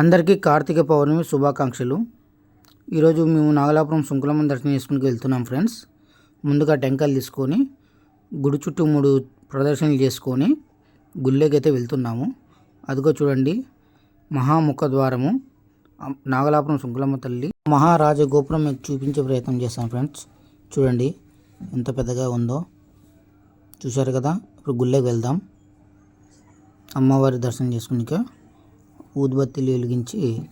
అందరికీ కార్తీక పౌర్ణమి శుభాకాంక్షలు. ఈరోజు మేము నాగలాపురం శుంకులమ్మ దర్శనం చేసుకుని వెళ్తున్నాం ఫ్రెండ్స్. ముందుగా టెంకాయలు తీసుకొని గుడి చుట్టూ మూడు ప్రదర్శనలు చేసుకొని గుళ్ళేకైతే వెళ్తున్నాము. అదిగో చూడండి మహాముఖ ద్వారము నాగలాపురం శుంకులమ్మ తల్లి. మహారాజ గోపురం మీకు చూపించే ప్రయత్నం చేస్తాను ఫ్రెండ్స్. చూడండి ఎంత పెద్దగా ఉందో. చూశారు కదా ఇప్పుడు గుళ్ళేకి వెళ్దాం. అమ్మవారి దర్శనం చేసుకునిక ఊదుబత్తిలు వెలిగించి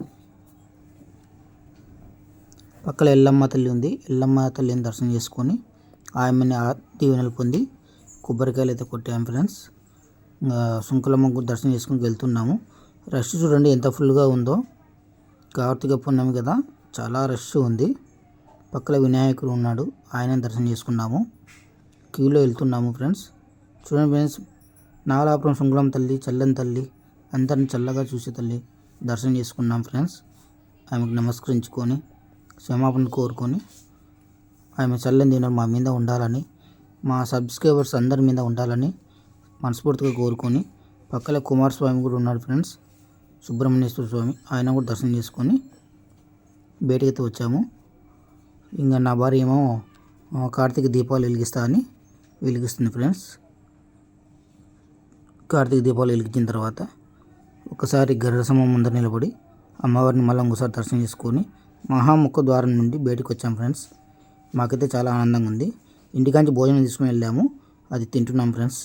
పక్కన ఎల్లమ్మ తల్లి ఉంది. ఎల్లమ్మ తల్లిని దర్శనం చేసుకొని ఆమెని దీవెనలు పొంది కొబ్బరికాయలు అయితే కొట్టాము ఫ్రెండ్స్. ఇంకా సుంకులమ్మ దర్శనం చేసుకుని వెళ్తున్నాము. రష్ చూడండి ఎంత ఫుల్గా ఉందో. కార్తీక పున్నమి కదా చాలా రష్ ఉంది. పక్కన వినాయకుడు ఉన్నాడు ఆయన దర్శనం చేసుకున్నాము. క్యూలో వెళ్తున్నాము ఫ్రెండ్స్. చూడండి ఫ్రెండ్స్ నాగలాపురం శృంగులం తల్లి చల్లని తల్లి అందరిని చల్లగా చూసే తల్లి దర్శనం చేసుకున్నాం ఫ్రెండ్స్ ఆమెకు నమస్కరించుకొని క్షమాపణ కోరుకొని ఆమె చల్లని దీవెనలు మా మీద ఉండాలని మా సబ్స్క్రైబర్స్ అందరి మీద ఉండాలని మనస్ఫూర్తిగా కోరుకొని పక్కన కుమారస్వామి కూడా ఉన్నాడు ఫ్రెండ్స్ సుబ్రహ్మణ్యేశ్వర స్వామి ఆయన కూడా దర్శనం చేసుకొని బయటకైతే వచ్చాము. ఇంకా నా భార్య ఏమో కార్తీక దీపాలు వెలిగిస్తా అని వెలిగిస్తుంది ఫ్రెండ్స్ కార్తీక దీపాలు వెలిగించిన తర్వాత ఒకసారి గరుడసమం ముందర నిలబడి అమ్మవారిని మళ్ళీ ఇంకోసారి దర్శనం చేసుకొని మహాముఖ ద్వారం నుండి బయటకు వచ్చాం ఫ్రెండ్స్. మాకైతే చాలా ఆనందంగా ఉంది. ఇంటికాంచి భోజనం తీసుకుని వెళ్ళాము. అది తింటున్నాం ఫ్రెండ్స్.